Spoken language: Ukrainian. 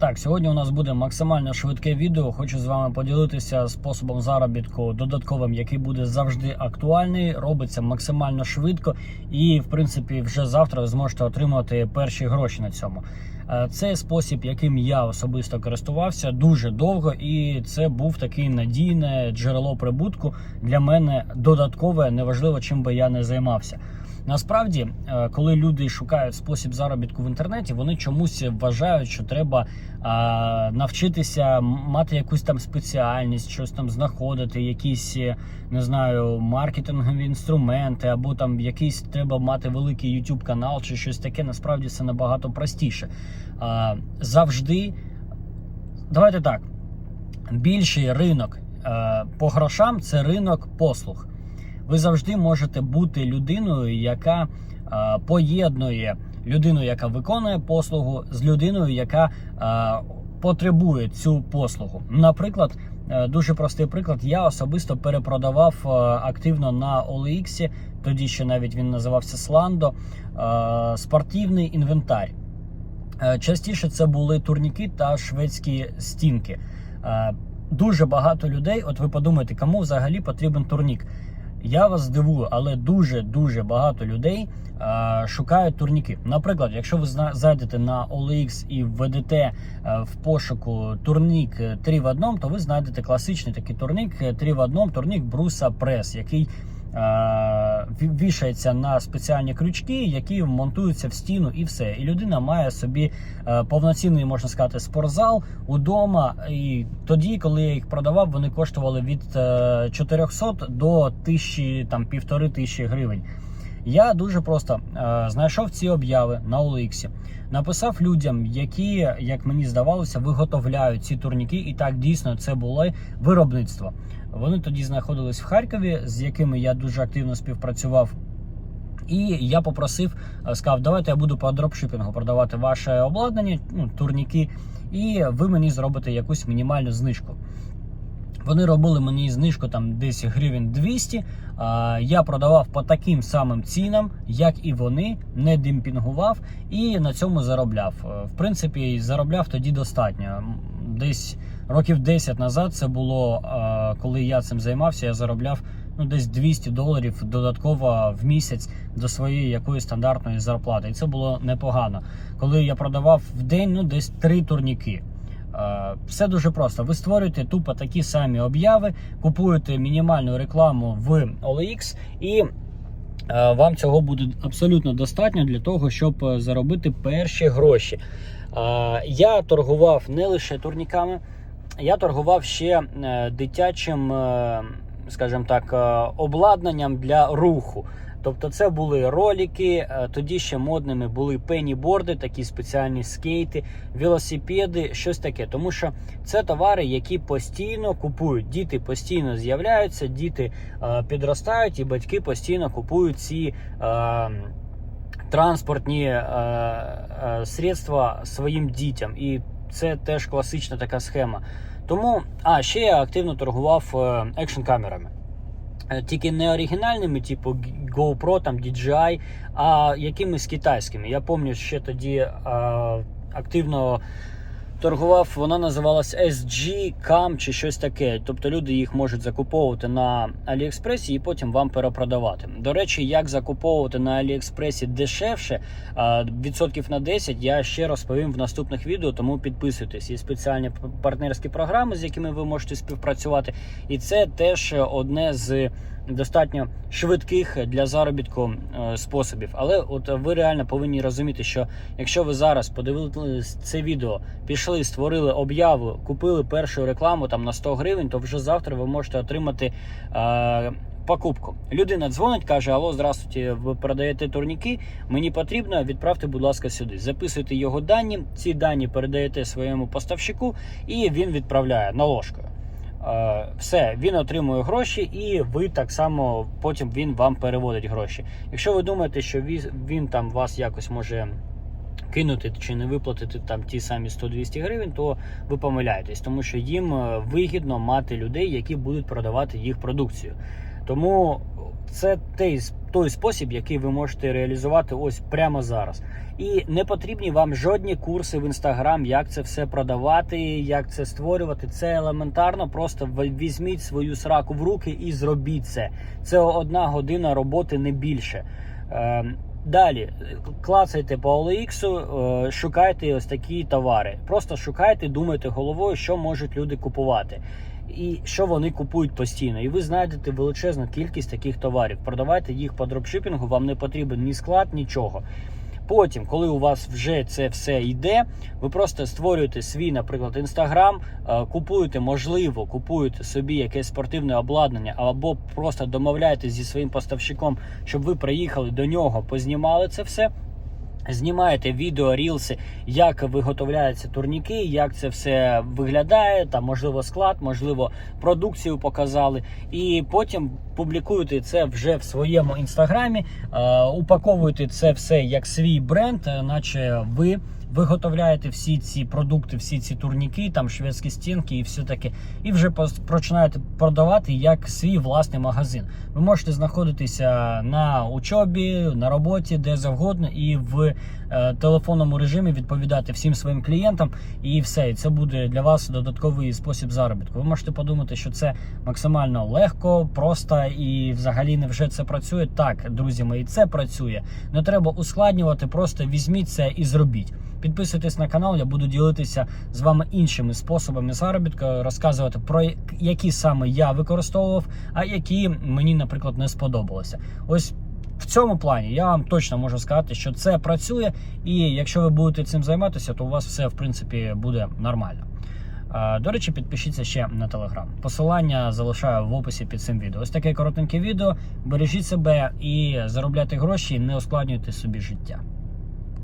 Так, сьогодні у нас буде максимально швидке відео. Хочу з вами поділитися способом заробітку додатковим, який буде завжди актуальний. Робиться максимально швидко, і в принципі, вже завтра ви зможете отримати перші гроші на цьому. Е, Це спосіб, яким я особисто користувався дуже довго, і це був такий надійне джерело прибутку для мене додаткове, неважливо чим би я не займався. Насправді, е, коли люди шукають спосіб заробітку в інтернеті, вони чомусь вважають, що треба а, навчитися мати якусь там спеціальність, щось там знаходити, якісь е, не знаю, маркетингові інструменти, або там якийсь треба мати великий YouTube канал чи щось таке. Насправді це набагато простіше. Завжди, давайте так. Більший ринок е, по грошам це ринок послуг. Ви завжди можете бути людиною, яка е, поєднує людину, яка виконує послугу, з людиною, яка е, потребує цю послугу. Наприклад, е, дуже простий приклад. Я особисто перепродавав активно на OLX, тоді ще навіть він називався е, спортивний інвентар. Частіше це були турніки та шведські стінки. Дуже багато людей. От ви подумайте, кому взагалі потрібен турнік. Я вас здивую, але дуже дуже багато людей е, шукають турніки. Наприклад, якщо ви зайдете на OLX і введете е, в пошуку турнік 3 в 1, то ви знайдете класичний такий турнік е, 3 в 1, турнік Бруса Прес, який е, вішається на спеціальні крючки, які монтуються в стіну, і все. І людина має собі е, повноцінний, можна сказати, спортзал удома. І тоді, коли я їх продавав, вони коштували від е, 400 до тисячі там півтори тисячі гривень. Я дуже просто е, знайшов ці обяви на OLX, написав людям, які, як мені здавалося, виготовляють ці турніки, і так дійсно це було виробництво. Вони тоді знаходились в Харкові, з якими я дуже активно співпрацював. І я попросив, е, сказав, давайте я буду по дропшипінгу продавати ваше обладнання, ну, турніки, і ви мені зробите якусь мінімальну знижку. Вони робили мені знижку там десь гривень 200. А, я продавав по таким самим цінам, як і вони, не демпінгував і на цьому заробляв. Е, В принципі, заробляв тоді достатньо. Десь років 10 назад це було, коли я цим займався, я заробляв ну, десь 200 доларів додатково в місяць до своєї якоїсь стандартної зарплати. І це було непогано. Коли я продавав в день ну, десь 3 турніки. Е, Все дуже просто. Ви створюєте тупо такі самі обяви, купуєте мінімальну рекламу в OLX і е, вам цього буде абсолютно достатньо для того, щоб е, заробити перші гроші. Я торгував не лише турніками, я торгував ще дитячим, скажімо так, обладнанням для руху. Тобто це були ролики, е, тоді ще модними були пеніборди, такі спеціальні скейти, велосипеди, щось таке. Тому що це товари, які постійно купують. Діти постійно з'являються, діти е, підростають, і батьки постійно купують ці. Е, Транспортні е, е, средства своїм дітям, і це теж класична така схема. Тому, а ще я активно торгував екшн камерами. Е, Тільки не оригінальними, типу GoPro, там DJI, а якимись китайськими. Я пам'ятаю, ще тоді а, активно торгував, вона називалась SG Cam чи щось таке. Тобто люди їх можуть закуповувати на Аліекспресі і потім вам перепродавати. До речі, як закуповувати на Аліекспресі дешевше, відсотків на 10, я ще розповім в наступних відео, тому підписуйтесь. Є спеціальні партнерські програми, з якими ви можете співпрацювати. І це теж одне з достатньо швидких для заробітку е, способів. Але от ви реально повинні розуміти, що якщо ви зараз подивились це відео, пішли, створили об'яву, купили першу рекламу там на 100 гривень, то вже завтра ви можете отримати. Е, Покупку. Людина дзвонить, каже: Алло, здравствуйте, ви продаєте турніки. Мені потрібно, відправте, будь ласка, сюди. Записуйте його дані. Ці дані передаєте своєму поставщику, і він відправляє наложкою. Е, Все, він отримує гроші, і ви так само потім він вам переводить гроші. Якщо ви думаєте, що він, там вас якось може кинути чи не виплатити там ті самі 100-200 гривень, то ви помиляєтесь, тому що їм е, вигідно мати людей, які будуть продавати їх продукцію. Тому це той, той спосіб, який ви можете реалізувати ось прямо зараз. І не потрібні вам жодні курси в інстаграм, як це все продавати, як це створювати. Це елементарно. Просто візьміть свою сраку в руки і зробіть це. Це одна година роботи, не більше. Ем, Далі клацайте по OLX, е, шукайте ось такі товари. Просто шукайте, думайте головою, що можуть люди купувати. І що вони купують постійно, і ви знайдете величезну кількість таких товарів. Продавайте їх по дропшипінгу, вам не потрібен ні склад, нічого. Потім, коли у вас вже це все йде, ви просто створюєте свій, наприклад, інстаграм, е, купуєте, можливо, купуєте собі якесь спортивне обладнання, або просто домовляєтесь зі своїм поставщиком, щоб ви приїхали до нього, познімали це все. Знімаєте відео, рілси, як виготовляються турніки, як це все виглядає, там можливо склад, можливо, продукцію показали. І потім публікуєте це вже в своєму інстаграмі, е, упаковуєте це все як свій бренд, е, наче ви виготовляєте всі ці продукти, всі ці турніки, там шведські стінки і все таке, і вже починаєте продавати як свій власний магазин. Ви можете знаходитися на учобі, на роботі, де завгодно, і в е, телефонному режимі відповідати всім своїм клієнтам, і все. І це буде для вас додатковий спосіб заробітку. Ви можете подумати, що це максимально легко, просто і взагалі невже це працює. Так, друзі мої, це працює. Не треба ускладнювати, просто візьміть це і зробіть. Підписуйтесь на канал, я буду ділитися з вами іншими способами заробітку, розказувати про які саме я використовував, а які мені, наприклад, не сподобалося. Ось в цьому плані я вам точно можу сказати, що це працює, і якщо ви будете цим займатися, то у вас все в принципі буде нормально. До речі, підпишіться ще на телеграм. Посилання залишаю в описі під цим відео. Ось таке коротеньке відео. Бережіть себе і заробляйте гроші, не ускладнюйте собі життя.